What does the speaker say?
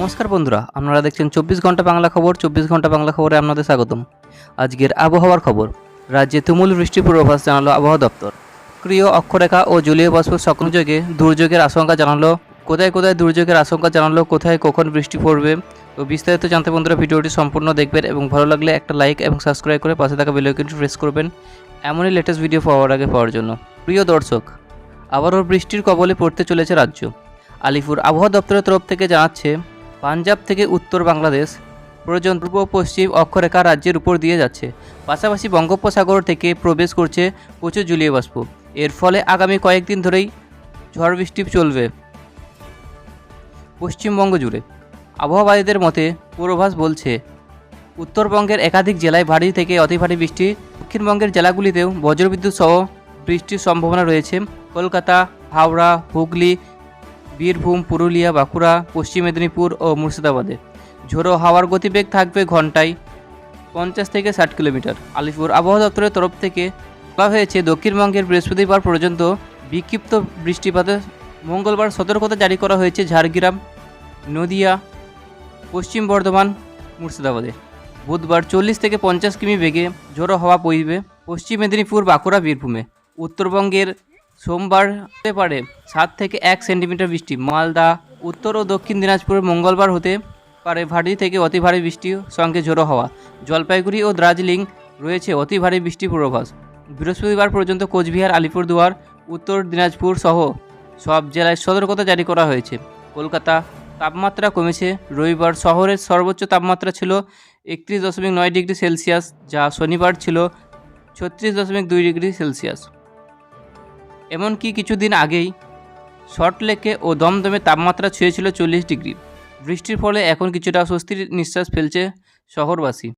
নমস্কার বন্ধুরা, আপনারা দেখছেন চব্বিশ ঘণ্টা বাংলা খবর, চব্বিশ ঘণ্টা বাংলা খবরে আপনাদের স্বাগতম। আজকের আবহাওয়ার খবর, রাজ্যে তুমুল বৃষ্টির পূর্বাভাস জানালো আবহাওয়া দপ্তর। ক্রিয় অক্ষরেখা ও জলীয় বাষ্প সংযোগে দুর্যোগের আশঙ্কা জানালো, কোথায় কোথায় দুর্যোগের আশঙ্কা জানালো, কোথায় কখন বৃষ্টি পড়বে তো বিস্তারিত জানতে বন্ধুরা ভিডিওটি সম্পূর্ণ দেখবেন এবং ভালো লাগলে একটা লাইক এবং সাবস্ক্রাইব করে পাশে থাকা বেলাইকনটি প্রেস করবেন। এমনই লেটেস্ট ভিডিও পাওয়ার আগে পাওয়ার জন্য। প্রিয় দর্শক, আবারও বৃষ্টির কবলে পড়তে চলেছে রাজ্য। আলিপুর আবহাওয়া দপ্তরের তরফ থেকে জানাচ্ছে পাঞ্জাব থেকে উত্তর বাংলাদেশ প্রয়োজন পূর্ব পশ্চিম অক্ষরেখা রাজ্যের উপর দিয়ে যাচ্ছে। পাশাপাশি বঙ্গোপসাগর থেকে প্রবেশ করছে প্রচুর জলীয় বাষ্প এর ফলে আগামী কয়েকদিন ধরেই ঝড় বৃষ্টি চলবে। পশ্চিমবঙ্গ জুড়ে আবহাওয়াবিদের মতে পূর্বাভাস বলছে, উত্তরবঙ্গের একাধিক জেলায় ভারী থেকে অতি ভারী বৃষ্টি, দক্ষিণবঙ্গের জেলাগুলিতেও বজ্রবিদ্যুৎ সহ বৃষ্টির সম্ভাবনা রয়েছে। কলকাতা, হাওড়া, হুগলি বীরভূম, পুরুলিয়া, বাঁকুড়া, পশ্চিম মেদিনীপুর ও মুর্শিদাবাদে। ঝোড়ো হাওয়ার গতিবেগ থাকবে ঘন্টায় পঞ্চাশ থেকে ষাট কিলোমিটার। আলিপুর আবহাওয়া দপ্তরের তরফ থেকে বলা হয়েছে, দক্ষিণবঙ্গের বৃহস্পতিবার পর্যন্ত বিক্ষিপ্ত বৃষ্টিপাতে মঙ্গলবার সতর্কতা জারি করা হয়েছে ঝাড়গ্রাম, নদিয়া, পশ্চিম বর্ধমান, মুর্শিদাবাদে। বুধবার চল্লিশ থেকে পঞ্চাশ কিমি বেগে ঝোড়ো হাওয়া বইবে পশ্চিম মেদিনীপুর, বাঁকুড়া, বীরভূমে। উত্তরবঙ্গের সোমবার হতে পারে সাত থেকে এক সেন্টিমিটার বৃষ্টি। মালদা, উত্তর ও দক্ষিণ দিনাজপুরে মঙ্গলবার হতে পারে ভারী থেকে অতি ভারী বৃষ্টির সঙ্গে ঝোড়ো হাওয়া। জলপাইগুড়ি ও দার্জিলিং রয়েছে অতি ভারী বৃষ্টি পূর্বাভাস। বৃহস্পতিবার পর্যন্ত কোচবিহার, আলিপুরদুয়ার, উত্তর দিনাজপুর সহ সব জেলায় সতর্কতা জারি করা হয়েছে। কলকাতা, তাপমাত্রা কমেছে। রবিবার শহরের সর্বোচ্চ তাপমাত্রা ছিল একত্রিশ দশমিক নয় ডিগ্রি সেলসিয়াস, যা শনিবার ছিল ছত্রিশ দশমিক দুই ডিগ্রি সেলসিয়াস। এমনকি কিছুদিন আগেই সল্টলেকে ও দমদমে তাপমাত্রা ছুঁয়েছিল চল্লিশ ডিগ্রি। বৃষ্টির ফলে এখন কিছুটা স্বস্তির নিঃশ্বাস ফেলছে শহরবাসী।